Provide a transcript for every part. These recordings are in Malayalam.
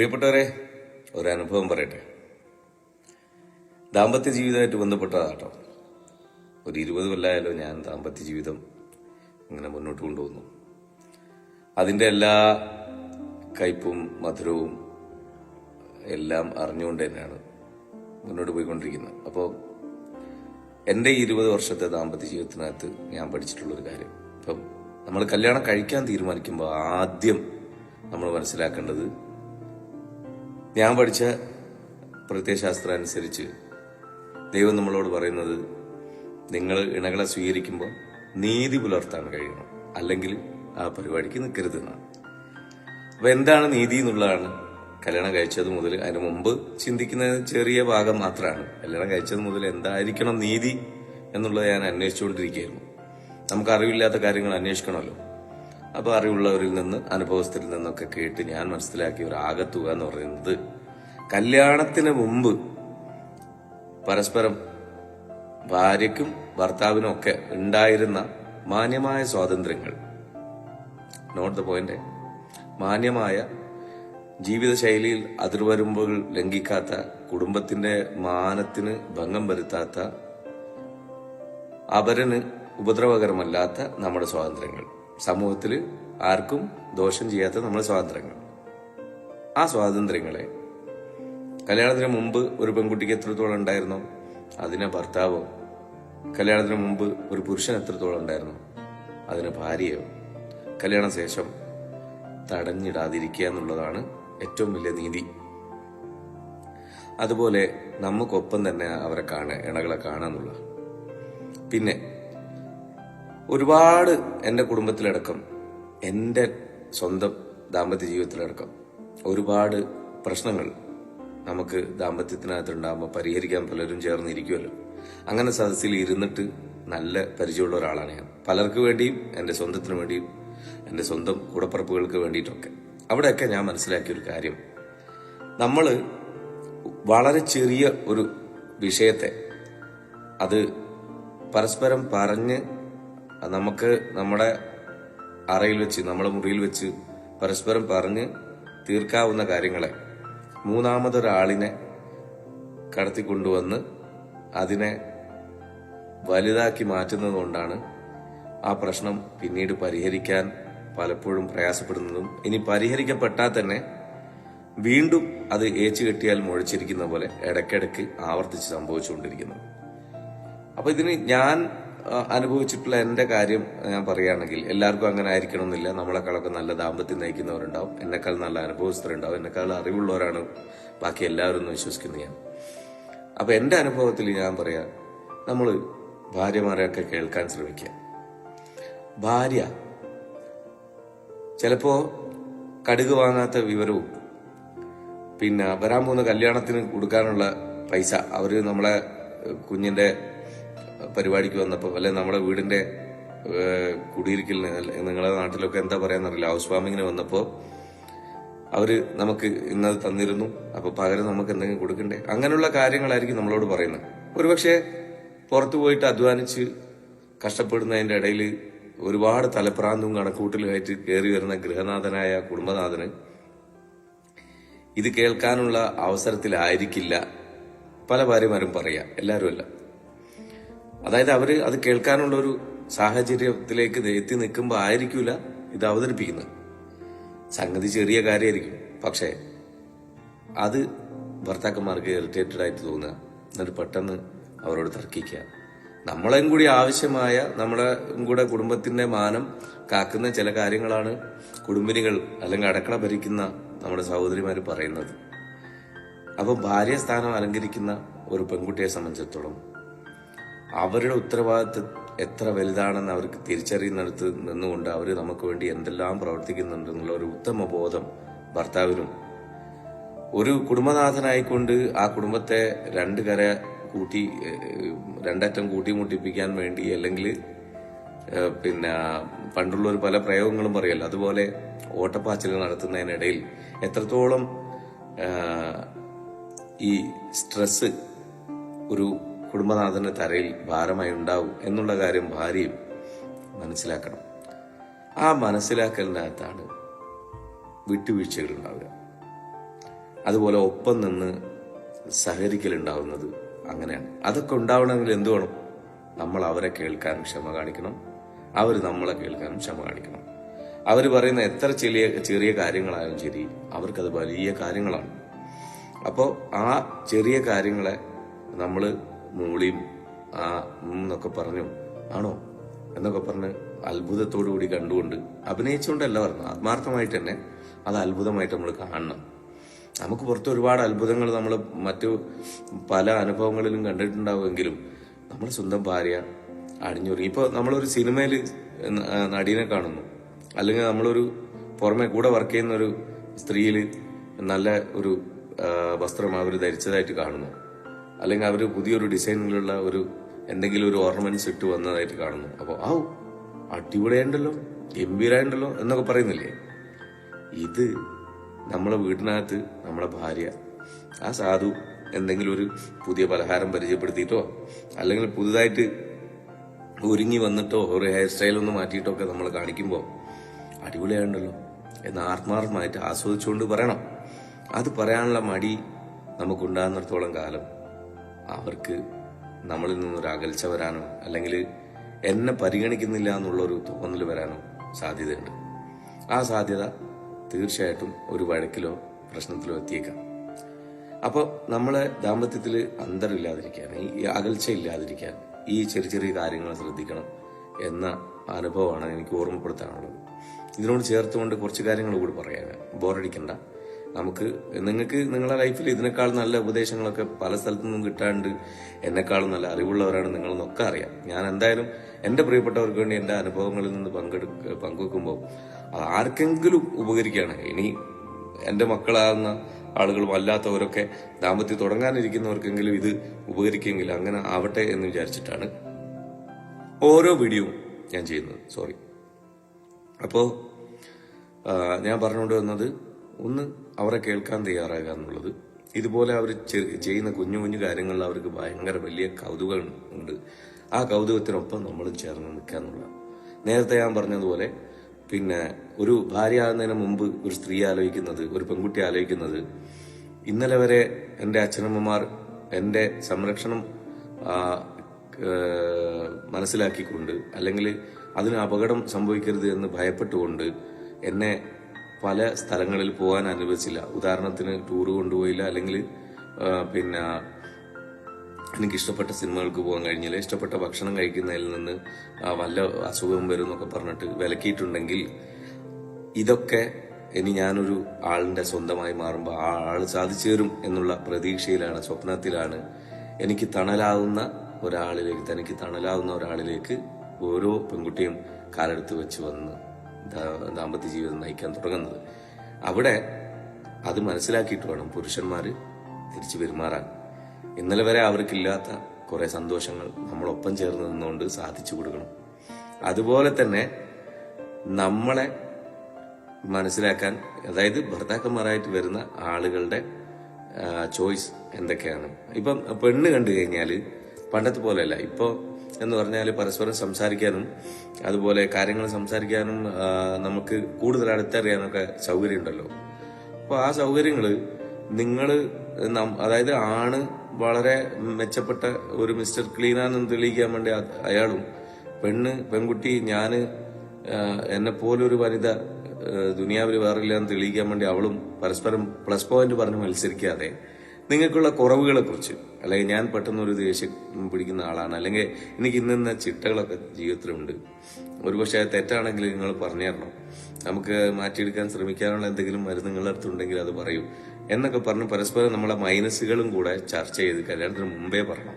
പ്രിയപ്പെട്ടവരെ ഒരനുഭവം പറയട്ടെ. ദാമ്പത്യ ജീവിതമായിട്ട് ബന്ധപ്പെട്ടതാട്ടോ ഒരു ഇരുപത് കൊല്ലമായാലോ ഞാൻ ദാമ്പത്യ ജീവിതം ഇങ്ങനെ മുന്നോട്ട് കൊണ്ടുവന്നു അതിന്റെ എല്ലാ കയ്പും മധുരവും എല്ലാം അറിഞ്ഞുകൊണ്ട് തന്നെയാണ് മുന്നോട്ട് പോയിക്കൊണ്ടിരിക്കുന്നത്. അപ്പോൾ എന്റെ ഇരുപത് വർഷത്തെ ദാമ്പത്യ ജീവിതത്തിനകത്ത് ഞാൻ പഠിച്ചിട്ടുള്ളൊരു കാര്യം. ഇപ്പം നമ്മൾ കല്യാണം കഴിക്കാൻ തീരുമാനിക്കുമ്പോൾ ആദ്യം നമ്മൾ മനസ്സിലാക്കേണ്ടത് ഞാൻ പഠിച്ച പ്രത്യയശാസ്ത്രം അനുസരിച്ച് ദൈവം നമ്മളോട് പറയുന്നത് നിങ്ങൾ ഇണകളെ സ്വീകരിക്കുമ്പോൾ നീതി പുലർത്താൻ കഴിയണം. അല്ലെങ്കിൽ ആ പരിപാടിക്ക് നിൽക്കരുത് എന്നാണ്. അപ്പൊ എന്താണ് നീതി എന്നുള്ളതാണ്. കല്യാണം കഴിച്ചത് മുതൽ അതിന് മുമ്പ് ചിന്തിക്കുന്ന ചെറിയ ഭാഗം മാത്രമാണ്. കല്യാണം കഴിച്ചത് മുതൽ എന്തായിരിക്കണം നീതി എന്നുള്ളത് ഞാൻ അന്വേഷിച്ചുകൊണ്ടിരിക്കുകയായിരുന്നു. നമുക്ക് അറിവില്ലാത്ത കാര്യങ്ങൾ അന്വേഷിക്കണമല്ലോ. അപ്പൊ അറിവുള്ളവരിൽ നിന്ന് അനുഭവസ്ഥരിൽ നിന്നൊക്കെ കേട്ട് ഞാൻ മനസ്സിലാക്കിയ ഒരു ആകത്തുക എന്ന് പറയുന്നത് കല്യാണത്തിന് മുമ്പ് പരസ്പരം ഭാര്യയ്ക്കും ഭർത്താവിനും ഒക്കെ ഉണ്ടായിരുന്ന മാന്യമായ സ്വാതന്ത്ര്യങ്ങൾ. നോട്ട് ദ പോയിന്റ് മാന്യമായ ജീവിതശൈലിയിൽ അതിർവരുമ്പുകൾ ലംഘിക്കാത്ത കുടുംബത്തിന്റെ മാനത്തിന് ഭംഗം വരുത്താത്ത അപരന് ഉപദ്രവകരമല്ലാത്ത നമ്മുടെ സ്വാതന്ത്ര്യങ്ങൾ. സമൂഹത്തിൽ ആർക്കും ദോഷം ചെയ്യാത്ത നമ്മുടെ സ്വാതന്ത്ര്യങ്ങൾ. ആ സ്വാതന്ത്ര്യങ്ങളെ കല്യാണത്തിന് മുമ്പ് ഒരു പെൺകുട്ടിക്ക് എത്രത്തോളം ഉണ്ടായിരുന്നോ? അതിന് ഭർത്താവോ? കല്യാണത്തിന് മുമ്പ് ഒരു പുരുഷൻ എത്രത്തോളം ഉണ്ടായിരുന്നോ? അതിന് ഭാര്യയോ? കല്യാണ ശേഷം തടഞ്ഞിടാതിരിക്കുക എന്നുള്ളതാണ് ഏറ്റവും വലിയ നീതി. അതുപോലെ നമുക്കൊപ്പം തന്നെ അവരെ കാണുക ഇണകളെ കാണാന്നുള്ള പിന്നെ ഒരുപാട് എന്റെ കുടുംബത്തിലടക്കം എന്റെ സ്വന്തം ദാമ്പത്യ ജീവിതത്തിലടക്കം ഒരുപാട് പ്രശ്നങ്ങൾ നമുക്ക് ദാമ്പത്യത്തിനകത്ത് ഉണ്ടാകുമ്പോൾ പരിഹരിക്കാൻ പലരും ചേർന്നിരിക്കുമല്ലോ അങ്ങനെ സദസ്സിൽ ഇരുന്നിട്ട് നല്ല പരിചയമുള്ള ഒരാളാണ് ഞാൻ. പലർക്ക് വേണ്ടിയും എന്റെ സ്വന്തത്തിന് വേണ്ടിയും എന്റെ സ്വന്തം കൂടപ്പറപ്പുകൾക്ക് വേണ്ടിയിട്ടൊക്കെ. അവിടെയൊക്കെ ഞാൻ മനസ്സിലാക്കിയ ഒരു കാര്യം. നമ്മൾ വളരെ ചെറിയ ഒരു വിഷയത്തെ അത് പരസ്പരം പറഞ്ഞ് നമുക്ക് നമ്മുടെ അറയിൽ വെച്ച് നമ്മുടെ മുറിയിൽ വെച്ച് പരസ്പരം പറഞ്ഞ് തീർക്കാവുന്ന കാര്യങ്ങളെ മൂന്നാമതൊരാളിനെ കടത്തിക്കൊണ്ടുവന്ന് അതിനെ വലുതാക്കി മാറ്റുന്നത് കൊണ്ടാണ് ആ പ്രശ്നം പിന്നീട് പരിഹരിക്കാൻ പലപ്പോഴും പ്രയാസപ്പെടുന്നതും. ഇനി പരിഹരിക്കപ്പെട്ടാൽ തന്നെ വീണ്ടും അത് ഏച്ചു കെട്ടിയാൽ മുഴച്ചിരിക്കുന്ന പോലെ ഇടയ്ക്കിടയ്ക്ക് ആവർത്തിച്ച് സംഭവിച്ചുകൊണ്ടിരിക്കുന്നു. അപ്പൊ ഇതിന് ഞാൻ അനുഭവിച്ചിട്ടുള്ള എന്റെ കാര്യം ഞാൻ പറയുകയാണെങ്കിൽ എല്ലാവർക്കും അങ്ങനെ ആയിരിക്കണമെന്നില്ല. നമ്മളെക്കാളൊക്കെ നല്ല ദാമ്പത്യം നയിക്കുന്നവരുണ്ടാവും. എന്നെക്കാൾ നല്ല അനുഭവസ്ഥരുണ്ടാവും. എന്നെക്കാൾ അറിവുള്ളവരാണ് ബാക്കി എല്ലാവരും എന്ന് വിശ്വസിക്കുന്നത് ഞാൻ. അപ്പൊ എന്റെ അനുഭവത്തിൽ ഞാൻ പറയാം നമ്മൾ ഭാര്യമാരെയൊക്കെ കേൾക്കാൻ ശ്രമിക്കുക. ഭാര്യ ചിലപ്പോ കടുക് വാങ്ങാത്ത വിവരവും പിന്നെ വരാൻ പോകുന്ന കല്യാണത്തിന് കൊടുക്കാനുള്ള പൈസ അവർ നമ്മളെ കുഞ്ഞിന്റെ പരിപാടിക്ക് വന്നപ്പോൾ അല്ലെ നമ്മുടെ വീടിന്റെ കുടിയിരിക്കൽ നിങ്ങളുടെ നാട്ടിലൊക്കെ എന്താ പറയാന്നറിയില്ല ഹൗസ് വാമിങ്ങിന് വന്നപ്പോൾ അവർ നമുക്ക് ഇന്നത് തന്നിരുന്നു. അപ്പൊ പകരം നമുക്ക് എന്തെങ്കിലും കൊടുക്കണ്ടേ? അങ്ങനെയുള്ള കാര്യങ്ങളായിരിക്കും നമ്മളോട് പറയുന്നത്. ഒരുപക്ഷെ പുറത്തു പോയിട്ട് അധ്വാനിച്ച് കഷ്ടപ്പെടുന്നതിന്റെ ഇടയിൽ ഒരുപാട് തലപ്രാന്തും കണക്കൂട്ടലുമായിട്ട് കയറി വരുന്ന ഗൃഹനാഥനായ കുടുംബനാഥന് ഇത് കേൾക്കാനുള്ള അവസരത്തിലായിരിക്കില്ല. പല ഭാര്യമാരും പറയാ എല്ലാവരും അല്ല അതായത് അവർ അത് കേൾക്കാനുള്ള ഒരു സാഹചര്യത്തിലേക്ക് എത്തി നിൽക്കുമ്പോൾ ആയിരിക്കില്ല ഇത് അവതരിപ്പിക്കുന്നത്. സംഗതി ചെറിയ കാര്യമായിരിക്കും പക്ഷേ അത് ഭർത്താക്കന്മാർക്ക് ഇറിറ്റേറ്റഡ് ആയിട്ട് തോന്നുക. എന്നിട്ട് പെട്ടെന്ന് അവരോട് തർക്കിക്കുക. നമ്മളെയും കൂടി ആവശ്യമായ നമ്മുടെ കൂടെ കുടുംബത്തിന്റെ മാനം കാക്കുന്ന ചില കാര്യങ്ങളാണ് കുടുംബിനികൾ അല്ലെങ്കിൽ അടക്കള ഭരിക്കുന്ന നമ്മുടെ സഹോദരിമാർ പറയുന്നത്. അപ്പോൾ ഭാര്യ സ്ഥാനം അലങ്കരിക്കുന്ന ഒരു പെൺകുട്ടിയെ സംബന്ധിച്ചിടത്തോളം അവരുടെ ഉത്തരവാദിത്വം എത്ര വലുതാണെന്ന് അവർക്ക് തിരിച്ചറിയുന്നിടത്ത് നിന്നുകൊണ്ട് അവർ നമുക്ക് വേണ്ടി എന്തെല്ലാം പ്രവർത്തിക്കുന്നുണ്ടെന്നുള്ള ഒരു ഉത്തമ ബോധം ഭർത്താവിനും. ഒരു കുടുംബനാഥനായിക്കൊണ്ട് ആ കുടുംബത്തെ രണ്ട് കര കൂട്ടി രണ്ടറ്റം കൂട്ടിമുട്ടിപ്പിക്കാൻ വേണ്ടി അല്ലെങ്കിൽ പിന്നെ പണ്ടുള്ള ഒരു പല പ്രയോഗങ്ങളും പറയല്ലോ. അതുപോലെ ഓട്ടപ്പാച്ചിൽ നടത്തുന്നതിനിടയിൽ എത്രത്തോളം ഈ സ്ട്രെസ് ഒരു കുടുംബനാഥന്റെ തലയിൽ ഭാരമായി ഉണ്ടാവും എന്നുള്ള കാര്യം ഭാര്യയും മനസ്സിലാക്കണം. ആ മനസ്സിലാക്കലിനകത്താണ് വിട്ടുവീഴ്ചകൾ ഉണ്ടാവുക അതുപോലെ ഒപ്പം നിന്ന് സഹകരിക്കലുണ്ടാവുന്നത് അങ്ങനെയാണ്. അതൊക്കെ ഉണ്ടാവണമെങ്കിൽ എന്ത് വേണം? നമ്മൾ അവരെ കേൾക്കാനും ക്ഷമ കാണിക്കണം. അവർ നമ്മളെ കേൾക്കാനും ക്ഷമ കാണിക്കണം. അവർ പറയുന്ന എത്ര ചെറിയ ചെറിയ കാര്യങ്ങളായാലും ശരി അവർക്കത് വലിയ കാര്യങ്ങളാണ്. അപ്പോൾ ആ ചെറിയ കാര്യങ്ങളെ നമ്മൾ മൂളിയും ആ എന്നൊക്കെ പറഞ്ഞു. ആണോ? എന്നൊക്കെ പറഞ്ഞ് അത്ഭുതത്തോടു കൂടി കണ്ടുകൊണ്ട് അഭിനയിച്ചുകൊണ്ടല്ല പറഞ്ഞു ആത്മാർത്ഥമായിട്ട് തന്നെ അത് അത്ഭുതമായിട്ട് നമ്മൾ കാണണം. നമുക്ക് പുറത്ത് ഒരുപാട് അത്ഭുതങ്ങൾ നമ്മൾ മറ്റു പല അനുഭവങ്ങളിലും കണ്ടിട്ടുണ്ടാവുമെങ്കിലും നമ്മൾ സ്വന്തം ഭാര്യ അടിഞ്ഞൊറി. ഇപ്പോൾ നമ്മളൊരു സിനിമയിൽ നടീനെ കാണുന്നു. അല്ലെങ്കിൽ നമ്മളൊരു പുറമെ കൂടെ വർക്ക് ചെയ്യുന്ന ഒരു സ്ത്രീയിൽ നല്ല ഒരു വസ്ത്രം അവർ ധരിച്ചതായിട്ട് കാണുന്നു. അല്ലെങ്കിൽ അവർ പുതിയൊരു ഡിസൈനിലുള്ള ഒരു എന്തെങ്കിലും ഒരു ഓർണമെന്റ്സ് ഇട്ട് വന്നതായിട്ട് കാണുന്നു. അപ്പോൾ ആ അടിപൊളിയായിട്ടുണ്ടല്ലോ ഗംഭീരായിട്ടുണ്ടല്ലോ എന്നൊക്കെ പറയുന്നില്ലേ? ഇത് നമ്മളെ വീടിനകത്ത് നമ്മളെ ഭാര്യ ആ സാധു എന്തെങ്കിലും ഒരു പുതിയ പലഹാരം പരിചയപ്പെടുത്തിയിട്ടോ അല്ലെങ്കിൽ പുതുതായിട്ട് ഒരുങ്ങി വന്നിട്ടോ ഒരു ഹെയർ സ്റ്റൈൽ ഒന്ന് മാറ്റിയിട്ടോ ഒക്കെ നമ്മൾ കാണിക്കുമ്പോൾ അടിപൊളിയായിട്ടുണ്ടല്ലോ എന്ന് ആത്മാർത്ഥമായിട്ട് ആസ്വദിച്ചുകൊണ്ട് പറയണം. അത് പറയാനുള്ള മടി നമുക്കുണ്ടാകുന്നിടത്തോളം കാലം അവർക്ക് നമ്മളിൽ നിന്നൊരു അകൽച്ച വരാനോ അല്ലെങ്കിൽ എന്നെ പരിഗണിക്കുന്നില്ല എന്നുള്ളൊരു തോന്നൽ വരാനോ സാധ്യതയുണ്ട്. ആ സാധ്യത തീർച്ചയായിട്ടും ഒരു വഴക്കിലോ പ്രശ്നത്തിലോ എത്തിയേക്കാം. അപ്പോൾ നമ്മളെ ദാമ്പത്യത്തിൽ അന്തരമില്ലാതിരിക്കാൻ ഈ അകൽച്ച ഇല്ലാതിരിക്കാൻ ഈ ചെറിയ ചെറിയ കാര്യങ്ങൾ ശ്രദ്ധിക്കണം എന്ന അനുഭവമാണ് എനിക്ക് ഓർമ്മപ്പെടുത്താനുള്ളത്. ഇതിനോട് ചേർത്തുകൊണ്ട് കുറച്ച് കാര്യങ്ങൾ കൂടി പറയാം ബോറടിക്കണ്ട. നമുക്ക് നിങ്ങൾക്ക് നിങ്ങളുടെ ലൈഫിൽ ഇതിനേക്കാൾ നല്ല ഉപദേശങ്ങളൊക്കെ പല സ്ഥലത്തു നിന്നും കിട്ടാണ്ട് എന്നെക്കാളും നല്ല അറിവുള്ളവരാണ് നിങ്ങളെന്നൊക്കെ അറിയാം. ഞാൻ എന്തായാലും എന്റെ പ്രിയപ്പെട്ടവർക്ക് വേണ്ടി എന്റെ അനുഭവങ്ങളിൽ നിന്ന് പങ്കെടുക്ക പങ്കുവെക്കുമ്പോൾ അത് ആർക്കെങ്കിലും ഉപകരിക്കുകയാണ്. ഇനി എന്റെ മക്കളാകുന്ന ആളുകളും അല്ലാത്തവരൊക്കെ ദാമ്പത്യം തുടങ്ങാനിരിക്കുന്നവർക്കെങ്കിലും ഇത് ഉപകരിക്കുമെങ്കിൽ അങ്ങനെ ആവട്ടെ എന്ന് വിചാരിച്ചിട്ടാണ് ഓരോ വീഡിയോയും ഞാൻ ചെയ്യുന്നത്. സോറി അപ്പോൾ ഞാൻ പറഞ്ഞുകൊണ്ട് വന്നത് ഒന്ന് അവരെ കേൾക്കാൻ തയ്യാറാകുക എന്നുള്ളത്. ഇതുപോലെ അവർ ചെയ്യുന്ന കുഞ്ഞു കുഞ്ഞു കാര്യങ്ങളിൽ അവർക്ക് ഭയങ്കര വലിയ കൗതുകം ഉണ്ട്. ആ കൗതുകത്തിനൊപ്പം നമ്മൾ ചേർന്ന് നിൽക്കുക എന്നുള്ള നേരത്തെ ഞാൻ പറഞ്ഞതുപോലെ പിന്നെ ഒരു ഭാര്യ ആകുന്നതിന് മുമ്പ് ഒരു സ്ത്രീ ആലോചിക്കുന്നത് ഒരു പെൺകുട്ടി ആലോചിക്കുന്നത് ഇന്നലെ വരെ എന്റെ അച്ഛനമ്മമാർ എന്റെ സംരക്ഷണം മനസ്സിലാക്കിക്കൊണ്ട് അല്ലെങ്കിൽ അതിന് അപകടം സംഭവിക്കരുത് എന്ന് ഭയപ്പെട്ടുകൊണ്ട് എന്നെ പല സ്ഥലങ്ങളിൽ പോകാൻ അനുവദിച്ചില്ല. ഉദാഹരണത്തിന് ടൂർ കൊണ്ടുപോയില്ല അല്ലെങ്കിൽ പിന്നെ എനിക്ക് ഇഷ്ടപ്പെട്ട സിനിമകൾക്ക് പോകാൻ കഴിഞ്ഞില്ല. ഇഷ്ടപ്പെട്ട ഭക്ഷണം കഴിക്കുന്നതിൽ നിന്ന് വല്ല അസുഖം വരും എന്നൊക്കെ പറഞ്ഞിട്ട് വിലക്കിയിട്ടുണ്ടെങ്കിൽ ഇതൊക്കെ ഇനി ഞാനൊരു ആളിന്റെ സ്വന്തമായി മാറുമ്പോൾ ആ ആൾ സാധിച്ചു തരും എന്നുള്ള പ്രതീക്ഷയിലാണ് സ്വപ്നത്തിലാണ് എനിക്ക് തണലാവുന്ന ഒരാളിലേക്ക് തനിക്ക് തണലാവുന്ന ഒരാളിലേക്ക് ഓരോ പെൺകുട്ടിയും കാലെടുത്ത് വെച്ച് വന്ന് ദാമ്പത്യ ജീവിതം നയിക്കാൻ തുടങ്ങുന്നത്. അവിടെ അത് മനസ്സിലാക്കിയിട്ട് വേണം പുരുഷന്മാർ തിരിച്ചു പെരുമാറാൻ. ഇന്നലെ വരെ അവർക്കില്ലാത്ത കുറെ സന്തോഷങ്ങൾ നമ്മളൊപ്പം ചേർന്ന് നിന്നുകൊണ്ട് സാധിച്ചു കൊടുക്കണം. അതുപോലെ തന്നെ നമ്മളെ മനസ്സിലാക്കാൻ അതായത് ഭർത്താക്കന്മാരായിട്ട് വരുന്ന ആളുകളുടെ ചോയ്സ് എന്തൊക്കെയാണ്? ഇപ്പം പെണ്ണ് കണ്ടു കഴിഞ്ഞാൽ പണ്ടത്തെ പോലെയല്ല. ഇപ്പോ എന്ന് പറഞ്ഞാൽ പരസ്പരം സംസാരിക്കാനും അതുപോലെ കാര്യങ്ങൾ സംസാരിക്കാനും നമുക്ക് കൂടുതൽ അടുത്തറിയാനൊക്കെ സൗകര്യമുണ്ടല്ലോ. അപ്പൊ ആ സൗകര്യങ്ങൾ നിങ്ങൾ അതായത് ആണ് വളരെ മെച്ചപ്പെട്ട ഒരു മിസ്റ്റർ ക്ലീനാണെന്ന് തെളിയിക്കാൻ വേണ്ടി അയാളും പെണ്ണ് പെൺകുട്ടി ഞാൻ എന്നെ പോലൊരു വനിത ദുനിയാവിൽ വേറില്ല എന്ന് തെളിയിക്കാൻ വേണ്ടി അവളും പരസ്പരം പ്ലസ് പോയിന്റ് പറഞ്ഞ് മത്സരിക്കാതെ നിങ്ങൾക്കുള്ള കുറവുകളെക്കുറിച്ച് അല്ലെങ്കിൽ ഞാൻ പെട്ടെന്ന് ഒരു ദേഷ്യം പിടിക്കുന്ന ആളാണ് അല്ലെങ്കിൽ എനിക്ക് ഇന്നിന്ന ചിട്ടകളൊക്കെ ജീവിതത്തിലുണ്ട്. ഒരുപക്ഷെ തെറ്റാണെങ്കിൽ നിങ്ങൾ പറഞ്ഞു തരണം നമുക്ക് മാറ്റിയെടുക്കാൻ ശ്രമിക്കാനുള്ള എന്തെങ്കിലും മരുന്ന് നിങ്ങളുടെ അടുത്തുണ്ടെങ്കിൽ അത് പറയൂ. എന്നൊക്കെ പറഞ്ഞ് പരസ്പരം നമ്മളെ മൈനസുകളും കൂടെ ചർച്ച ചെയ്ത് കല്യാണത്തിന് മുമ്പേ പറയണം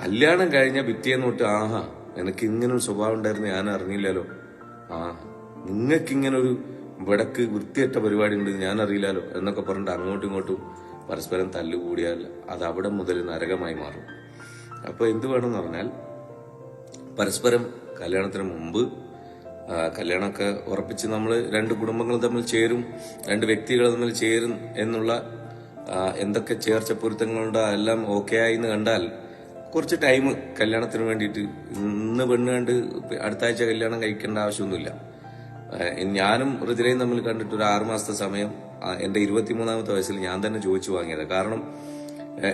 കല്യാണം കഴിഞ്ഞ പിറ്റേന്ന് തൊട്ട് ആഹാ എനിക്ക് ഇങ്ങനെ ഒരു സ്വഭാവം ഉണ്ടായിരുന്നു ഞാൻ അറിഞ്ഞില്ലല്ലോ. ആ നിങ്ങൾക്ക് ഇങ്ങനെ ഒരു വിടക്ക് വൃത്തിയറ്റ പരിപാടി ഉണ്ട് ഞാൻ അറിയില്ലല്ലോ എന്നൊക്കെ പറഞ്ഞിട്ട് അങ്ങോട്ടും ഇങ്ങോട്ടും പരസ്പരം തല്ലുകൂടിയാൽ അത് അവിടെ മുതൽ നരകമായി മാറും. അപ്പോൾ എന്ത് വേണമെന്ന് പറഞ്ഞാൽ പരസ്പരം കല്യാണത്തിന് മുമ്പ് കല്യാണമൊക്കെ ഉറപ്പിച്ച് നമ്മൾ രണ്ട് കുടുംബങ്ങൾ തമ്മിൽ ചേരും രണ്ട് വ്യക്തികൾ തമ്മിൽ ചേരും എന്നുള്ള എന്തൊക്കെ ചേർച്ച പൊരുത്തങ്ങളുണ്ടോ എല്ലാം ഓക്കെ ആയി എന്ന് കണ്ടാൽ കുറച്ച് ടൈം കല്യാണത്തിന് വേണ്ടിയിട്ട് ഇന്ന് പെണ്ണ് കണ്ട് അടുത്ത ആഴ്ച കല്യാണം കഴിക്കേണ്ട ആവശ്യമൊന്നുമില്ല. ഞാനും ഋതിരയും തമ്മിൽ കണ്ടിട്ട് ഒരു ആറുമാസത്തെ സമയം ആ, എന്റെ ഇരുപത്തിമൂന്നാമത്തെ വയസ്സിൽ ഞാൻ തന്നെ ചോദിച്ചു വാങ്ങിയത്. കാരണം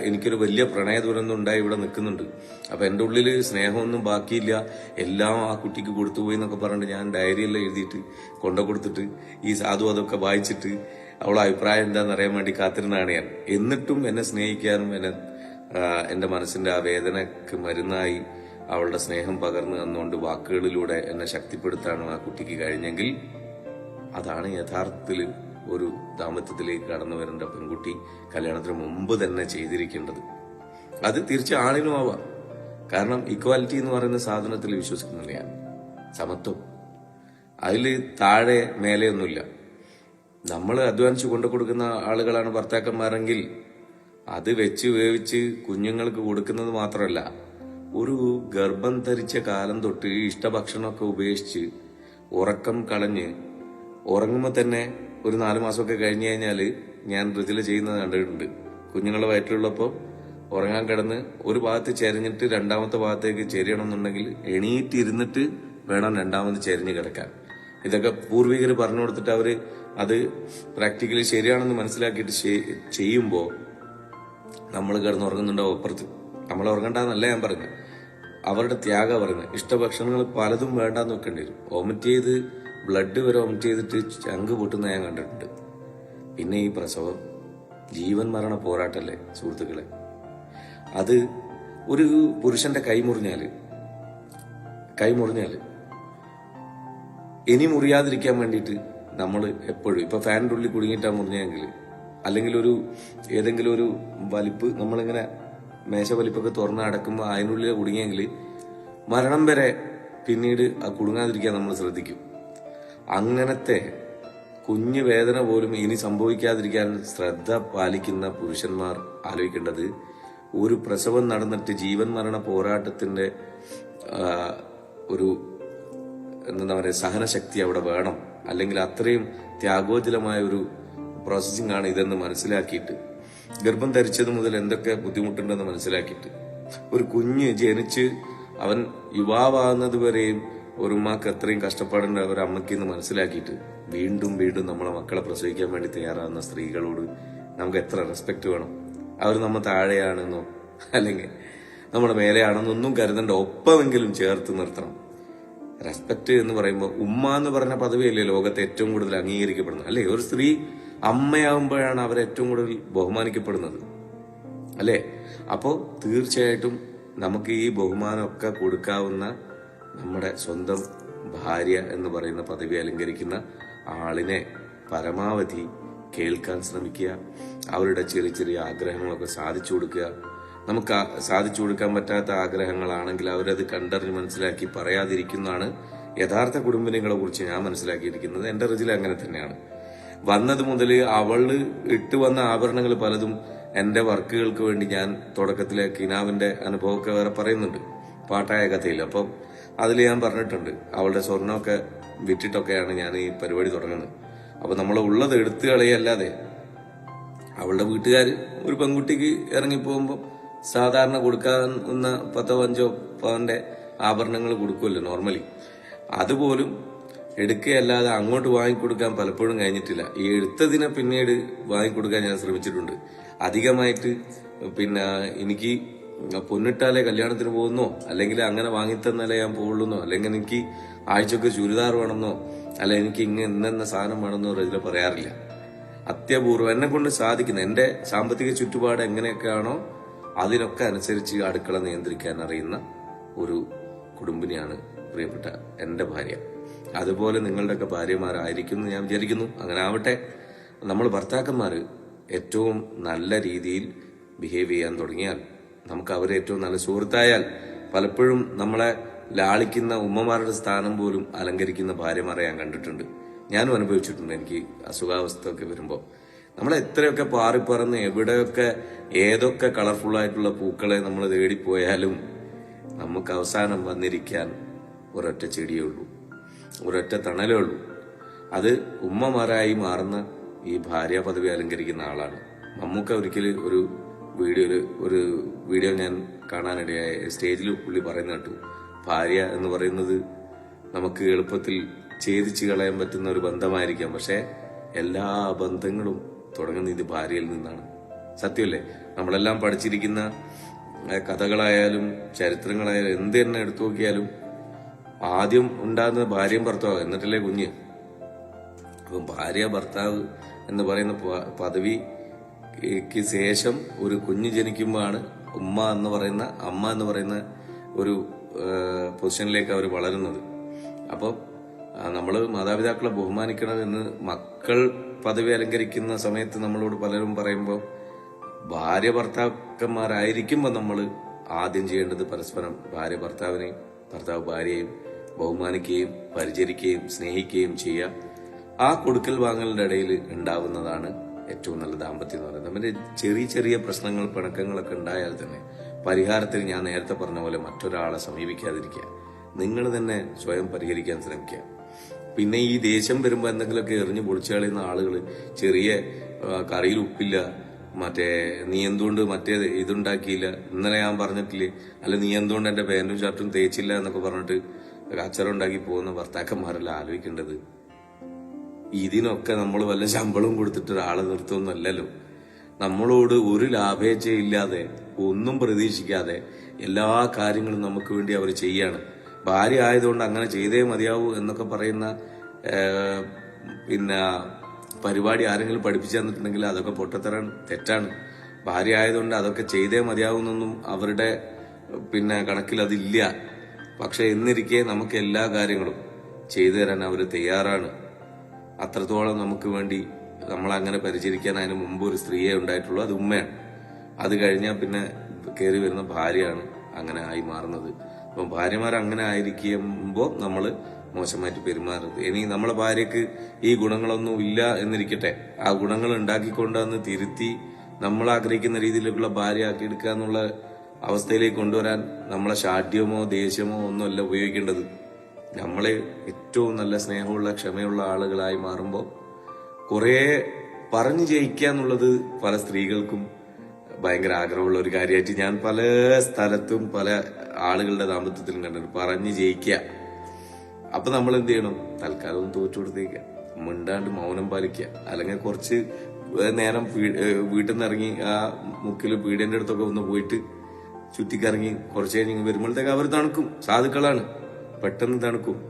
എനിക്കൊരു വലിയ പ്രണയ ദുരന്തം ഉണ്ടായി ഇവിടെ നിൽക്കുന്നുണ്ട്. അപ്പം എന്റെ ഉള്ളിൽ സ്നേഹമൊന്നും ബാക്കിയില്ല. എല്ലാം ആ കുട്ടിക്ക് കൊടുത്തുപോയി എന്നൊക്കെ പറഞ്ഞിട്ട് ഞാൻ ഡയറിയെല്ലാം എഴുതിയിട്ട് കൊണ്ടു കൊടുത്തിട്ട് ഈ സാധു അതൊക്കെ വായിച്ചിട്ട് അവളെ അഭിപ്രായം എന്താണെന്ന് അറിയാൻ വേണ്ടി കാത്തിരുന്നാണ് ഞാൻ. എന്നിട്ടും എന്നെ സ്നേഹിക്കാനും എന്നെ എന്റെ മനസ്സിന്റെ ആ വേദനക്ക് മരുന്നായി അവളുടെ സ്നേഹം പകർന്നു തന്നുകൊണ്ട് വാക്കുകളിലൂടെ എന്നെ ശക്തിപ്പെടുത്താനും ആ കുട്ടിക്ക് കഴിഞ്ഞെങ്കിൽ അതാണ് യഥാർത്ഥത്തിൽ ഒരു ദാമ്പത്യത്തിലേക്ക് കടന്നു വരേണ്ട പെൺകുട്ടി കല്യാണത്തിന് മുമ്പ് തന്നെ ചെയ്തിരിക്കേണ്ടത്. അത് തീർച്ച ആണിനും ആവാം. കാരണം ഇക്വാലിറ്റി എന്ന് പറയുന്ന സാധനത്തിൽ വിശ്വസിക്കുന്നില്ല ഞാൻ. സമത്വം. അതിൽ താഴെ മേലെയൊന്നുമില്ല. നമ്മൾ അധ്വാനിച്ച് കൊണ്ടു കൊടുക്കുന്ന ആളുകളാണ് ഭർത്താക്കന്മാരെങ്കിൽ അത് വെച്ച് വേവിച്ച് കുഞ്ഞുങ്ങൾക്ക് കൊടുക്കുന്നത് മാത്രമല്ല ഒരു ഗർഭം ധരിച്ച കാലം തൊട്ട് ഇഷ്ടഭക്ഷണമൊക്കെ ഉപേക്ഷിച്ച് ഉറക്കം കളഞ്ഞ് ഉറങ്ങുമ്പോൾ തന്നെ ഒരു നാല് മാസമൊക്കെ കഴിഞ്ഞു കഴിഞ്ഞാൽ ഞാൻ റിജിൽ ചെയ്യുന്നത് കണ്ടിട്ടുണ്ട്. കുഞ്ഞുങ്ങളെ വയറ്റിലുള്ളപ്പോൾ ഉറങ്ങാൻ കിടന്ന് ഒരു ഭാഗത്ത് ചെരിഞ്ഞിട്ട് രണ്ടാമത്തെ ഭാഗത്തേക്ക് ചെരിയണം എന്നുണ്ടെങ്കിൽ എണീറ്റിരുന്നിട്ട് വേണം രണ്ടാമത് ചെരിഞ്ഞ് കിടക്കാൻ. ഇതൊക്കെ പൂർവികർ പറഞ്ഞു കൊടുത്തിട്ട് അവർ അത് പ്രാക്ടിക്കലി ശരിയാണെന്ന് മനസ്സിലാക്കിയിട്ട് ചെയ്യുമ്പോൾ നമ്മൾ കിടന്ന് ഉറങ്ങുന്നുണ്ടോ അപ്പുറത്ത്? നമ്മൾ ഉറങ്ങണ്ടെന്നല്ല ഞാൻ പറഞ്ഞത് അവരുടെ ത്യാഗം പറയുന്നത് ഇഷ്ടഭക്ഷണങ്ങൾ പലതും വേണ്ടാന്ന് വെക്കേണ്ടി വരും. വോമിറ്റ് ചെയ്ത് ബ്ലഡ് വരെ ചെയ്തിട്ട് ചങ്ക് പൊട്ടുന്ന ഞാൻ കണ്ടിട്ടുണ്ട്. പിന്നെ ഈ പ്രസവം ജീവൻ മരണ പോരാട്ടല്ലേ സുഹൃത്തുക്കളെ? അത് ഒരു പുരുഷന്റെ കൈ മുറിഞ്ഞാൽ കൈ മുറിഞ്ഞാൽ ഇനി മുറിയാതിരിക്കാൻ വേണ്ടിയിട്ട് നമ്മൾ എപ്പോഴും ഇപ്പൊ ഫാനിന്റെ ഉള്ളിൽ കുടുങ്ങിയിട്ടാ മുറിഞ്ഞെങ്കിൽ അല്ലെങ്കിൽ ഒരു ഏതെങ്കിലും ഒരു വലിപ്പ് നമ്മളിങ്ങനെ മേശ വലിപ്പൊക്കെ തുറന്ന് അടക്കുമ്പോൾ അതിനുള്ളിൽ കുടുങ്ങിയെങ്കിൽ മരണം വരെ പിന്നീട് ആ കുടുങ്ങാതിരിക്കാൻ നമ്മൾ ശ്രദ്ധിക്കും. അങ്ങനത്തെ കുഞ്ഞു വേദന പോലും ഇനി സംഭവിക്കാതിരിക്കാൻ ശ്രദ്ധ പാലിക്കുന്ന പുരുഷന്മാർ ആലോചിക്കേണ്ടത് ഒരു പ്രസവം നടന്നിട്ട് ജീവൻ മരണ പോരാട്ടത്തിന്റെ ഒരു എന്താ പറയുക സഹനശക്തി അവിടെ വേണം. അല്ലെങ്കിൽ അത്രയും ത്യാഗോജലമായ ഒരു പ്രോസസ്സിംഗ് ആണ് ഇതെന്ന് മനസ്സിലാക്കിയിട്ട് ഗർഭം ധരിച്ചത് മുതൽ എന്തൊക്കെ ബുദ്ധിമുട്ടുണ്ടെന്ന് മനസ്സിലാക്കിയിട്ട് ഒരു കുഞ്ഞ് ജനിച്ച് അവൻ യുവാവാകുന്നത് വരെയും ഒരു ഉമ്മാക്ക് അത്രയും കഷ്ടപ്പാടുണ്ട് ഒരു അമ്മയ്ക്ക് എന്ന് മനസ്സിലാക്കിയിട്ട് വീണ്ടും വീണ്ടും നമ്മളെ മക്കളെ പ്രസവിക്കാൻ വേണ്ടി തയ്യാറാകുന്ന സ്ത്രീകളോട് നമുക്ക് എത്ര റെസ്പെക്ട് വേണം? അവർ നമ്മ താഴെയാണെന്നോ അല്ലെങ്കിൽ നമ്മുടെ മേലെയാണെന്നൊന്നും കരുതണ്ട. ഒപ്പമെങ്കിലും ചേർത്ത് നിർത്തണം. റെസ്പെക്ട് എന്ന് പറയുമ്പോൾ ഉമ്മ എന്ന് പറഞ്ഞ പദവിയല്ലേ ലോകത്തെ ഏറ്റവും കൂടുതൽ അംഗീകരിക്കപ്പെടുന്നത്. അല്ലേ? ഒരു സ്ത്രീ അമ്മയാകുമ്പോഴാണ് അവർ ഏറ്റവും കൂടുതൽ ബഹുമാനിക്കപ്പെടുന്നത്. അല്ലേ? അപ്പോൾ തീർച്ചയായിട്ടും നമുക്ക് ഈ ബഹുമാനമൊക്കെ കൊടുക്കാവുന്ന നമ്മുടെ സ്വന്തം ഭാര്യ എന്ന് പറയുന്ന പദവി അലങ്കരിക്കുന്ന ആളിനെ പരമാവധി കേൾക്കാൻ ശ്രമിക്കുക. അവരുടെ ചെറിയ ചെറിയ ആഗ്രഹങ്ങളൊക്കെ സാധിച്ചു കൊടുക്കുക. നമുക്ക് സാധിച്ചു കൊടുക്കാൻ പറ്റാത്ത ആഗ്രഹങ്ങളാണെങ്കിൽ അവരത് കണ്ടറിഞ്ഞ് മനസ്സിലാക്കി പറയാതിരിക്കുന്നതാണ് യഥാർത്ഥ കുടുംബിനികളെ കുറിച്ച് ഞാൻ മനസ്സിലാക്കിയിരിക്കുന്നത്. എന്റെ റിജിൽ അങ്ങനെ തന്നെയാണ്. വന്നത് മുതൽ അവൾ ഇട്ട് വന്ന ആഭരണങ്ങൾ പലതും എന്റെ വർക്കുകൾക്ക് വേണ്ടി ഞാൻ തുടക്കത്തിലെ കിനാവിന്റെ അനുഭവമൊക്കെ വേറെ പറയുന്നുണ്ട്. പാട്ടായ കഥയിൽ. അപ്പം അതിൽ ഞാൻ പറഞ്ഞിട്ടുണ്ട്. അവളുടെ സ്വർണമൊക്കെ വിറ്റിട്ടൊക്കെയാണ് ഞാൻ ഈ പരിപാടി തുടങ്ങുന്നത്. അപ്പൊ നമ്മൾ ഉള്ളത് എടുത്തു കളയല്ലാതെ അവളുടെ വീട്ടുകാർ ഒരു പെൺകുട്ടിക്ക് ഇറങ്ങിപ്പോകുമ്പോൾ സാധാരണ കൊടുക്കാവുന്ന പത്തോ അഞ്ചോ പവന്റെ ആഭരണങ്ങൾ കൊടുക്കുമല്ലോ നോർമലി അതുപോലും എടുക്കുകയല്ലാതെ അങ്ങോട്ട് വാങ്ങിക്കൊടുക്കാൻ പലപ്പോഴും കഴിഞ്ഞിട്ടില്ല. ഈ എടുത്തതിനെ പിന്നീട് വാങ്ങിക്കൊടുക്കാൻ ഞാൻ ശ്രമിച്ചിട്ടുണ്ട്. അധികമായിട്ട് പിന്നെ എനിക്ക് പൊന്നിട്ടാലേ കല്യാണത്തിന് പോകുന്നോ? അല്ലെങ്കിൽ അങ്ങനെ വാങ്ങിത്തന്നാലേ ഞാൻ പോകുള്ളൂന്നോ? അല്ലെങ്കിൽ എനിക്ക് ആഴ്ചക്ക് ചുരിദാർ വേണമെന്നോ? അല്ല എനിക്ക് ഇങ്ങനെ ഇന്നെന്ന സാധനം വേണമെന്നോ ഇതിൽ പറയാറില്ല. അത്യപൂർവം എന്നെ കൊണ്ട് സാധിക്കുന്ന. എന്റെ സാമ്പത്തിക ചുറ്റുപാട് എങ്ങനെയൊക്കെയാണോ അതിനൊക്കെ അനുസരിച്ച് അടുക്കള നിയന്ത്രിക്കാൻ അറിയുന്ന ഒരു കുടുംബിനിയാണ് പ്രിയപ്പെട്ട എന്റെ ഭാര്യ. അതുപോലെ നിങ്ങളുടെയൊക്കെ ഭാര്യമാരായിരിക്കും എന്ന് ഞാൻ വിചാരിക്കുന്നു. അങ്ങനെ ആവട്ടെ നമ്മൾ ഭർത്താക്കന്മാർ ഏറ്റവും നല്ല രീതിയിൽ ബിഹേവ് ചെയ്യാൻ തുടങ്ങിയാൽ നമുക്ക് അവർ ഏറ്റവും നല്ല സുഹൃത്തായാൽ പലപ്പോഴും നമ്മളെ ലാളിക്കുന്ന ഉമ്മമാരുടെ സ്ഥാനം പോലും അലങ്കരിക്കുന്ന ഭാര്യമാരെ ഞാൻ കണ്ടിട്ടുണ്ട്. ഞാനും അനുഭവിച്ചിട്ടുണ്ട് എനിക്ക് അസുഖാവസ്ഥ ഒക്കെ വരുമ്പോൾ നമ്മൾ എത്രയൊക്കെ പാറിപ്പറന്ന് എവിടെയൊക്കെ ഏതൊക്കെ കളർഫുൾ ആയിട്ടുള്ള പൂക്കളെ നമ്മൾ തേടിപ്പോയാലും നമുക്ക് അവസാനം വന്നിരിക്കാൻ ഒരൊറ്റ ചെടിയേ ഉള്ളൂ. ഒരൊറ്റ തണലേ ഉള്ളൂ. അത് ഉമ്മമാരായി മാറുന്ന ഈ ഭാര്യ പദവി അലങ്കരിക്കുന്ന ആളാണ്. മമ്മൂക്ക ഒരിക്കൽ ഒരു വീഡിയോയിൽ ഒരു വീഡിയോ ഞാൻ കാണാനിടയായ. സ്റ്റേജിൽ പുള്ളി പറയുന്ന കേട്ടു ഭാര്യ എന്ന് പറയുന്നത് നമുക്ക് എളുപ്പത്തിൽ ഛേദിച്ച് കളയാൻ പറ്റുന്ന ഒരു ബന്ധമായിരിക്കാം. പക്ഷേ എല്ലാ ബന്ധങ്ങളും തുടങ്ങുന്ന ഇത് ഭാര്യയിൽ നിന്നാണ്. സത്യമല്ലേ? നമ്മളെല്ലാം പഠിച്ചിരിക്കുന്ന കഥകളായാലും ചരിത്രങ്ങളായാലും എന്ത് തന്നെ എടുത്തു നോക്കിയാലും ആദ്യം ഉണ്ടാകുന്ന ഭാര്യയും ഭർത്താവ് എന്നിട്ടല്ലേ കുഞ്ഞ്? അപ്പം ഭാര്യ ഭർത്താവ് എന്ന് പറയുന്ന പ- പദവിക്ക് ശേഷം ഒരു കുഞ്ഞ് ജനിക്കുമ്പോഴാണ് ഉമ്മ എന്ന് പറയുന്ന അമ്മ എന്ന് പറയുന്ന ഒരു പൊസിഷനിലേക്ക് അവർ വളരുന്നത്. അപ്പോൾ നമ്മൾ മാതാപിതാക്കളെ ബഹുമാനിക്കണം എന്ന് മക്കൾ പദവി അലങ്കരിക്കുന്ന സമയത്ത് നമ്മളോട് പലരും പറയുമ്പോൾ ഭാര്യ ഭർത്താക്കന്മാരായിരിക്കുമ്പോൾ നമ്മൾ ആദ്യം ചെയ്യേണ്ടത് പരസ്പരം ഭാര്യ ഭർത്താവിനെയും ഭർത്താവ് ഭാര്യയെയും ബഹുമാനിക്കുകയും പരിചരിക്കുകയും സ്നേഹിക്കുകയും ചെയ്യുക. ആ കൊടുക്കൽ വാങ്ങലിന്റെ ഇടയിൽ ഉണ്ടാവുന്നതാണ് ഏറ്റവും നല്ല ദാമ്പത്യം എന്ന് പറയുന്നത്. നമ്മുടെ ചെറിയ ചെറിയ പ്രശ്നങ്ങൾ പിണക്കങ്ങളൊക്കെ ഉണ്ടായാൽ തന്നെ പരിഹാരത്തിന് ഞാൻ നേരത്തെ പറഞ്ഞ പോലെ മറ്റൊരാളെ സമീപിക്കാതിരിക്കുക. നിങ്ങൾ തന്നെ സ്വയം പരിഹരിക്കാൻ ശ്രമിക്കുക. പിന്നെ ഈ ദേഷ്യം വരുമ്പോൾ എന്തെങ്കിലുമൊക്കെ എറിഞ്ഞ് പൊളിച്ചു കളയുന്ന ആളുകൾ ചെറിയ കറിയിൽ ഉപ്പില്ല മറ്റേ നീ എന്തുകൊണ്ട് മറ്റേ ഇതുണ്ടാക്കിയില്ല ഇന്നലെ ഞാൻ പറഞ്ഞിട്ടില്ലേ അല്ല നീ എന്തുകൊണ്ട് എന്റെ പാന്റും ഷർട്ടും തേച്ചില്ല എന്നൊക്കെ പറഞ്ഞിട്ട് കച്ചറുണ്ടാക്കി പോകുന്ന ഭർത്താക്കന്മാരല്ല ആലോചിക്കേണ്ടത്? ഇതിനൊക്കെ നമ്മൾ വല്ല ശമ്പളവും കൊടുത്തിട്ട് ഒരാളെ നിർത്തുന്നല്ലോ നമ്മളോട് ഒരു ലാഭേച്ഛയില്ലാതെ ഒന്നും പ്രതീക്ഷിക്കാതെ എല്ലാ കാര്യങ്ങളും നമുക്ക് വേണ്ടി അവർ ചെയ്യാണ്. ഭാര്യ ആയതുകൊണ്ട് അങ്ങനെ ചെയ്തേ മതിയാവൂ എന്നൊക്കെ പറയുന്ന പിന്നെ പരിപാടി ആരെങ്കിലും പഠിപ്പിച്ചു തന്നിട്ടുണ്ടെങ്കിൽ അതൊക്കെ പൊട്ടത്തരാണ് തെറ്റാണ്. ഭാര്യ ആയതുകൊണ്ട് അതൊക്കെ ചെയ്തേ മതിയാവുന്നൊന്നും അവരുടെ പിന്നെ കണക്കിൽ അതില്ല. പക്ഷെ എന്നിരിക്കെ നമുക്ക് എല്ലാ കാര്യങ്ങളും ചെയ്തു തരാൻ അവർ തയ്യാറാണ്. അത്രത്തോളം നമുക്ക് വേണ്ടി നമ്മളങ്ങനെ പരിചരിക്കാൻ അതിന് മുമ്പ് ഒരു സ്ത്രീയെ ഉണ്ടായിട്ടുള്ളൂ. അത് ഉമ്മയാണ്. അത് കഴിഞ്ഞാൽ പിന്നെ കയറി വരുന്ന ഭാര്യയാണ് അങ്ങനെ ആയി മാറുന്നത്. അപ്പം ഭാര്യമാർ അങ്ങനെ ആയിരിക്കുമ്പോൾ നമ്മൾ മോശമായിട്ട് പെരുമാറരുത്. ഇനി നമ്മളെ ഭാര്യക്ക് ഈ ഗുണങ്ങളൊന്നും ഇല്ല എന്നിരിക്കട്ടെ. ആ ഗുണങ്ങൾ ഉണ്ടാക്കിക്കൊണ്ടെന്ന് തിരുത്തി നമ്മൾ ആഗ്രഹിക്കുന്ന രീതിയിലുള്ള ഭാര്യ ആക്കി എടുക്കുക എന്നുള്ള അവസ്ഥയിലേക്ക് കൊണ്ടുവരാൻ നമ്മളെ ഷാഠ്യമോ ദേഷ്യമോ ഒന്നുമല്ല ഉപയോഗിക്കേണ്ടത്. നമ്മളെ ഏറ്റവും നല്ല സ്നേഹമുള്ള ക്ഷമയുള്ള ആളുകളായി മാറുമ്പോൾ കുറേ പറഞ്ഞു ജയിക്കുക എന്നുള്ളത് പല സ്ത്രീകൾക്കും ഭയങ്കര ആഗ്രഹമുള്ള ഒരു കാര്യമായിട്ട് ഞാൻ പല സ്ഥലത്തും പല ആളുകളുടെ ദാമ്പത്യത്തിലും കണ്ടിട്ടുണ്ട്. പറഞ്ഞു ജയിക്കുക. അപ്പൊ നമ്മൾ എന്ത് ചെയ്യണം? തൽക്കാലം ഒന്ന് തോറ്റു കൊടുത്തേക്കുക മിണ്ടാണ്ട് മൗനം പാലിക്കുക. അല്ലെങ്കിൽ കുറച്ച് നേരം വീട്ടിൽ നിന്ന് ഇറങ്ങി ആ മുക്കിൽ പീഡിയന്റെ അടുത്തൊക്കെ ഒന്ന് പോയിട്ട് ചുറ്റിക്കറങ്ങി കുറച്ച് കഴിഞ്ഞ് വരുമ്പോഴത്തേക്ക് അവർ തണുക്കും. സാധുക്കളാണ്. പെട്ടെന്ന് തണുക്കും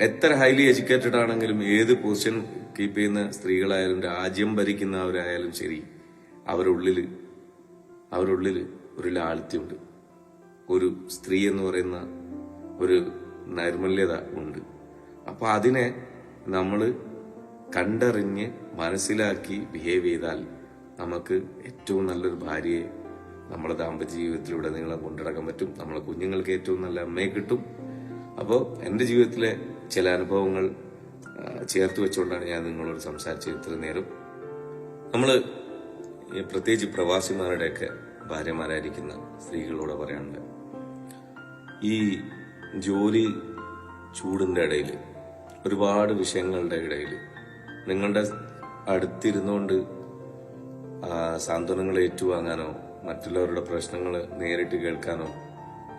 എത്ര ഹൈലി എഡ്യൂക്കേറ്റഡ് ആണെങ്കിലും ഏത് പൊസിഷൻ കീപ്പ് ചെയ്യുന്ന സ്ത്രീകളായാലും രാജ്യം ഭരിക്കുന്നവരായാലും ശരി അവരുള്ളിൽ അവരുള്ളിൽ ഒരു ലാളിത്യമുണ്ട്. ഒരു സ്ത്രീ എന്ന് പറയുന്ന ഒരു നൈർമല്യത ഉണ്ട്. അപ്പൊ അതിനെ നമ്മൾ കണ്ടറിഞ്ഞ് മനസ്സിലാക്കി ബിഹേവ് ചെയ്താൽ നമുക്ക് ഏറ്റവും നല്ലൊരു ഭാര്യയെ നമ്മുടെ ദാമ്പത്യ ജീവിതത്തിലൂടെ നിങ്ങളെ കൊണ്ടുനടക്കാൻ പറ്റും. നമ്മളെ കുഞ്ഞുങ്ങൾക്ക് ഏറ്റവും നല്ല അമ്മയെ കിട്ടും. അപ്പോൾ എന്റെ ജീവിതത്തിലെ ചില അനുഭവങ്ങൾ ചേർത്ത് വെച്ചുകൊണ്ടാണ് ഞാൻ നിങ്ങളോട് സംസാരിച്ചത് ഇത്ര നേരം. നമ്മൾ പ്രത്യേകിച്ച് പ്രവാസിമാരുടെയൊക്കെ ഭാര്യമാരായിരിക്കുന്ന സ്ത്രീകളോട് പറയാനുണ്ട് ഈ ജോലി ചൂടിന്റെ ഇടയിൽ ഒരുപാട് വിഷയങ്ങളുടെ ഇടയിൽ നിങ്ങളുടെ അടുത്തിരുന്നുകൊണ്ട് സാന്ത്വനങ്ങൾ ഏറ്റുവാങ്ങാനോ മറ്റുള്ളവരുടെ പ്രശ്നങ്ങൾ നേരിട്ട് കേൾക്കാനോ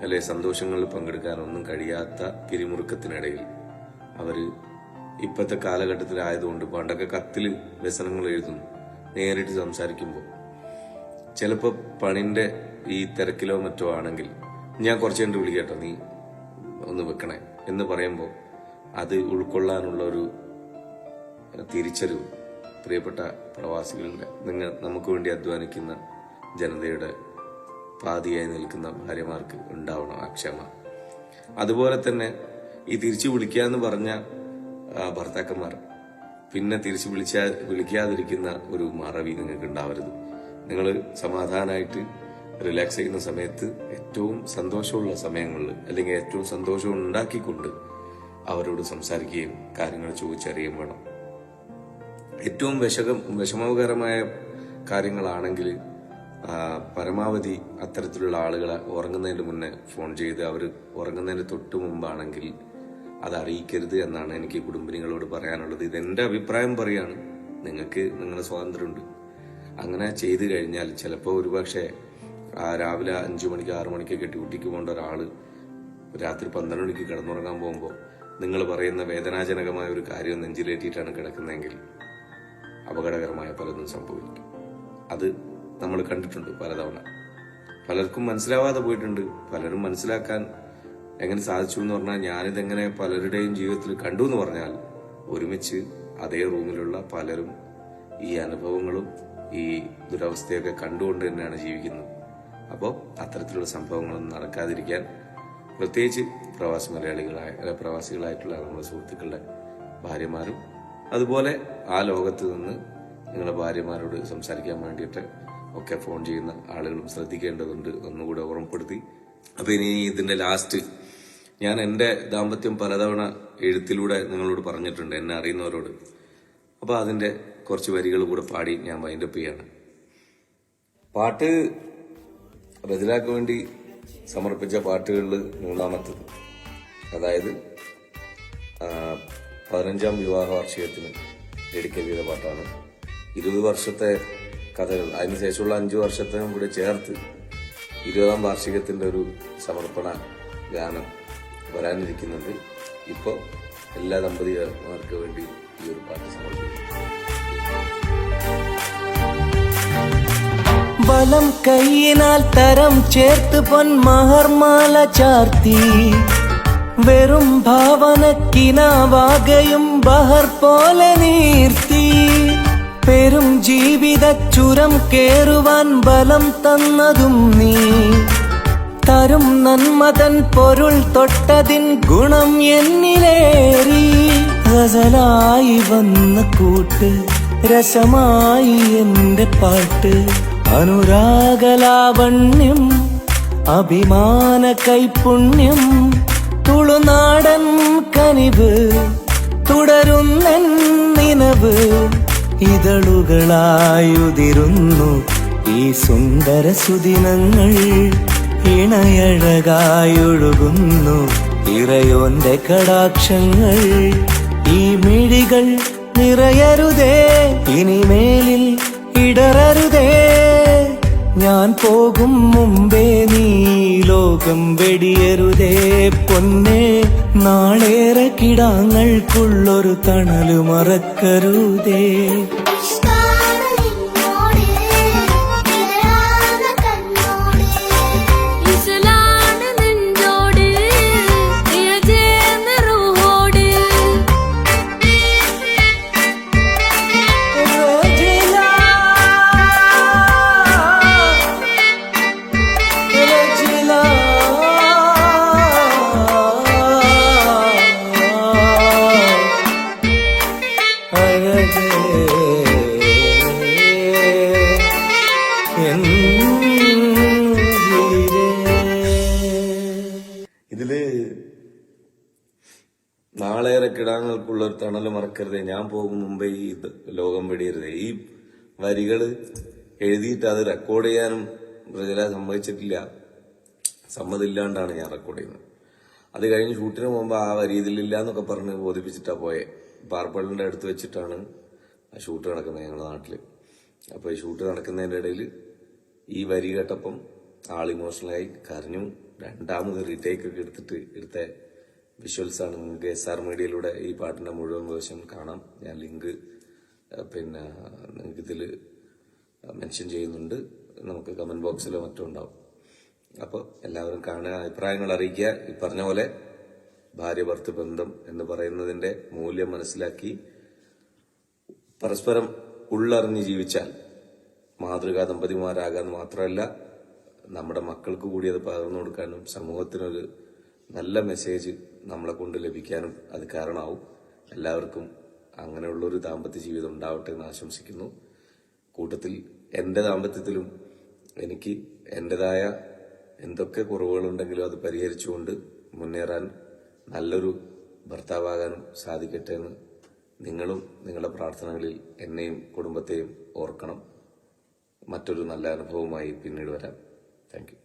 അല്ലെ സന്തോഷങ്ങളിൽ പങ്കെടുക്കാനൊന്നും കഴിയാത്ത പിരിമുറുക്കത്തിനിടയിൽ അവർ ഇപ്പോഴത്തെ കാലഘട്ടത്തിലായതുകൊണ്ട് പണ്ടൊക്കെ കത്തിൽ വ്യസനങ്ങൾ എഴുതുന്നു നേരിട്ട് സംസാരിക്കുമ്പോൾ ചിലപ്പോൾ പണിന്റെ ഈ തിരക്കിലോ മറ്റോ ആണെങ്കിൽ ഞാൻ കുറച്ച് കണ്ട് വിളിക്കട്ടോ നീ ഒന്ന് വെക്കണേ എന്ന് പറയുമ്പോൾ അത് ഉൾക്കൊള്ളാനുള്ള ഒരു തിരിച്ചറിവ് പ്രിയപ്പെട്ട പ്രവാസികളുടെ നിങ്ങൾ നമുക്ക് വേണ്ടി അധ്വാനിക്കുന്ന ജനതയുടെ പാതിയായി നിൽക്കുന്ന ഭാര്യമാർക്ക് ഉണ്ടാവണം ആ ക്ഷമ. അതുപോലെ തന്നെ ഈ തിരിച്ചു വിളിക്കുക എന്ന് പറഞ്ഞ ഭർത്താക്കന്മാർ പിന്നെ തിരിച്ചു വിളിച്ചാ വിളിക്കാതിരിക്കുന്ന ഒരു മറവി നിങ്ങൾക്ക് ഉണ്ടാവരുത്. നിങ്ങൾ സമാധാനമായിട്ട് റിലാക്സ് ചെയ്യുന്ന സമയത്ത് ഏറ്റവും സന്തോഷമുള്ള സമയങ്ങളിൽ അല്ലെങ്കിൽ ഏറ്റവും സന്തോഷം ഉണ്ടാക്കിക്കൊണ്ട് അവരോട് സംസാരിക്കുകയും കാര്യങ്ങൾ ചോദിച്ചറിയുകയും വേണം. ഏറ്റവും വിഷകം വിഷമകരമായ കാര്യങ്ങളാണെങ്കിൽ പരമാവധി അത്തരത്തിലുള്ള ആളുകളെ ഉറങ്ങുന്നതിന് മുന്നേ ഫോൺ ചെയ്ത് അവർ ഉറങ്ങുന്നതിന് തൊട്ട് മുമ്പാണെങ്കിൽ അത് അറിയിക്കരുത് എന്നാണ് എനിക്ക് കുടുംബിനികളോട് പറയാനുള്ളത്. ഇതെന്റെ അഭിപ്രായം പറയാണ്. നിങ്ങൾക്ക് നിങ്ങളുടെ സ്വാതന്ത്ര്യമുണ്ട്. അങ്ങനെ ചെയ്തു കഴിഞ്ഞാൽ ചിലപ്പോൾ ഒരുപക്ഷെ രാവിലെ അഞ്ചു മണിക്ക് ആറു മണിക്ക് ഡ്യൂട്ടിക്ക് പോകേണ്ട ഒരാൾ രാത്രി പന്ത്രണ്ട് മണിക്ക് കിടന്നുറങ്ങാൻ പോകുമ്പോൾ നിങ്ങൾ പറയുന്ന വേദനാജനകമായ ഒരു കാര്യം നെഞ്ചിലേറ്റിയിട്ടാണ് കിടക്കുന്നതെങ്കിൽ അപകടകരമായ പലതും സംഭവിക്കും. അത് നമ്മൾ കണ്ടിട്ടുണ്ട് പലതവണ. പലർക്കും മനസ്സിലാവാതെ പോയിട്ടുണ്ട്. പലരും മനസ്സിലാക്കാൻ എങ്ങനെ സാധിച്ചു എന്ന് പറഞ്ഞാൽ ഞാനിതെങ്ങനെ പലരുടെയും ജീവിതത്തിൽ കണ്ടു എന്ന് പറഞ്ഞാൽ ഒരുമിച്ച് അതേ റൂമിലുള്ള പലരും ഈ അനുഭവങ്ങളും ഈ ദുരവസ്ഥയൊക്കെ കണ്ടുകൊണ്ട് തന്നെയാണ് ജീവിക്കുന്നത്. അപ്പോൾ അത്തരത്തിലുള്ള സംഭവങ്ങളൊന്നും നടക്കാതിരിക്കാൻ പ്രത്യേകിച്ച് പ്രവാസി മലയാളികളായ പ്രവാസികളായിട്ടുള്ള നമ്മുടെ സുഹൃത്തുക്കളുടെ ഭാര്യമാരും അതുപോലെ ആ ലോകത്ത് നിന്ന് നിങ്ങളുടെ ഭാര്യമാരോട് സംസാരിക്കാൻ വേണ്ടിയിട്ട് ഒക്കെ ഫോൺ ചെയ്യുന്ന ആളുകളും ശ്രദ്ധിക്കേണ്ടതുണ്ട് ഒന്നുകൂടെ ഓർമ്മപ്പെടുത്തി. അപ്പൊ ഇനി ഇതിന്റെ ലാസ്റ്റ് ഞാൻ എന്റെ ദാമ്പത്യം പലതവണ എഴുത്തിലൂടെ നിങ്ങളോട് പറഞ്ഞിട്ടുണ്ട് എന്നെ അറിയുന്നവരോട്. അപ്പൊ അതിന്റെ കുറച്ച് വരികൾ കൂടെ പാടി ഞാൻ വൈൻഡപ്പ് ചെയ്യാണ്. പാട്ട് റജിലാക്ക് വേണ്ടി സമർപ്പിച്ച പാട്ടുകളിൽ മൂന്നാമത്തത്. അതായത് പതിനഞ്ചാം വിവാഹ വാർഷികത്തിന് ഡെഡിക്കേറ്റ് ചെയ്ത പാട്ടാണ്. ഇരുപത് വർഷത്തെ കഥകൾ. അതിനുശേഷമുള്ള അഞ്ചു വർഷത്തെ കൂടെ ചേർത്ത് ഇരുപതാം വാർഷികത്തിന്റെ ഒരു സമർപ്പണ ഗാനം വരാനിരിക്കുന്നുണ്ട് ഇപ്പോൾ എല്ലാ ദമ്പതിമാർക്ക് വേണ്ടി ഈ ഒരു പാട്ട് സമർപ്പിക്കും വലം കൈയിനാൽ തരം ചേർത്ത് പൊന്മഹർമാല ചാർത്തി. വെറും ഭാവനക്കിനാവാകയും ബഹർ പോലെ നീർത്തി. പെരും ജീവിത ചുരം കേറുവാൻ ബലം തന്നതും നീ. തരും നന്മതൻ പൊരുൾ തൊട്ടതിൻ ഗുണം എന്നിലേറി. ഗസലായി വന്ന കൂട്ട് രസമായി എന്റെ പാട്ട്. അനുരാഗലാവണ്യം അഭിമാന കൈപുണ്യം തുളുനാടൻ കനിവ് തുടരുന്നെൻ നിനവ്. ഇതളുകളായുതിരുന്നു ഈ സുന്ദര സുദിനങ്ങൾ ഇണയഴകായൊഴുകുന്നു ഇറയോന്റെ കടാക്ഷങ്ങൾ ഈ മിഴികൾ നിറയരുതേ ഇനിമേലിൽ ഇടറരുതേ. ഞാൻ പോകും മുമ്പേ നീ ലോകം വെടിയരുതേ പൊന്നെ. നാളേറെ കിടാങ്ങൾക്കുള്ളൊരു തണലു മറക്കരുതേ. നാളേറെ കിടാങ്ങൾക്കുള്ള ഒരു തണൽ മറക്കരുതേ. ഞാൻ പോകും മുമ്പേ ഈ ലോകം വെടിയരുതേ. ഈ വരികൾ എഴുതിയിട്ട് അത് റെക്കോർഡ് ചെയ്യാനും പ്രജല സമ്മതിച്ചിട്ടില്ല. സമ്മതില്ലാണ്ടാണ് ഞാൻ റെക്കോർഡ് ചെയ്യുന്നത്. അത് കഴിഞ്ഞ് ഷൂട്ടിന് മുമ്പ് ആ വരി ഇതിലില്ല എന്നൊക്കെ പറഞ്ഞ് ബോധിപ്പിച്ചിട്ടാ പോയെ. പാർപ്പള്ളിന്റെ അടുത്ത് വെച്ചിട്ടാണ് ആ ഷൂട്ട് നടക്കുന്നത് ഞങ്ങളുടെ നാട്ടിൽ. അപ്പൊ ഈ ഷൂട്ട് നടക്കുന്നതിന്റെ ഇടയിൽ ഈ വരി കേട്ടപ്പം ആൾ ഇമോഷണലായി കരഞ്ഞു. രണ്ടാമത് റീടേക്ക് ഒക്കെ എടുത്തിട്ട് എടുത്ത വിഷ്വൽസ് ആണ് നിങ്ങൾക്ക് എസ് ആർ മീഡിയയിലൂടെ ഈ പാട്ടിന്റെ മുഴുവൻ വേർഷൻ കാണാം. ഞാൻ ലിങ്ക് പിന്നെ നിങ്ങൾക്ക് ഇതിൽ മെൻഷൻ ചെയ്യുന്നുണ്ട്. നമുക്ക് കമന്റ് ബോക്സിലോ മറ്റോ ഉണ്ടാവും. അപ്പോൾ എല്ലാവരും കാണുക അഭിപ്രായങ്ങൾ അറിയിക്കുക. ഈ പറഞ്ഞ പോലെ ഭാര്യ ഭർത്തൃ ബന്ധം എന്ന് പറയുന്നതിന്റെ മൂല്യം മനസ്സിലാക്കി പരസ്പരം ഉള്ളറിഞ്ഞ് ജീവിച്ചാൽ മാതൃകാ ദമ്പതിമാരാകാൻ മാത്രമല്ല നമ്മുടെ മക്കൾക്ക് കൂടി അത് പകർന്നു കൊടുക്കാനും സമൂഹത്തിനൊരു നല്ല മെസ്സേജ് നമ്മളെ കൊണ്ട് ലഭിക്കാനും അത് കാരണമാവും. എല്ലാവർക്കും അങ്ങനെയുള്ളൊരു ദാമ്പത്യ ജീവിതം ഉണ്ടാവട്ടെ എന്ന് ആശംസിക്കുന്നു. കൂട്ടത്തിൽ എന്റെ ദാമ്പത്യത്തിലും എനിക്ക് എന്റെതായ എന്തൊക്കെ കുറവുകളുണ്ടെങ്കിലും അത് പരിഹരിച്ചുകൊണ്ട് മുന്നേറാൻ നല്ലൊരു ഭർത്താവാകാനും സാധിക്കട്ടെ എന്ന് നിങ്ങളും നിങ്ങളുടെ പ്രാർത്ഥനകളിൽ എന്നെയും കുടുംബത്തെയും ഓർക്കണം. മറ്റൊരു നല്ല അനുഭവമായി പിന്നീട് വരാം. താങ്ക്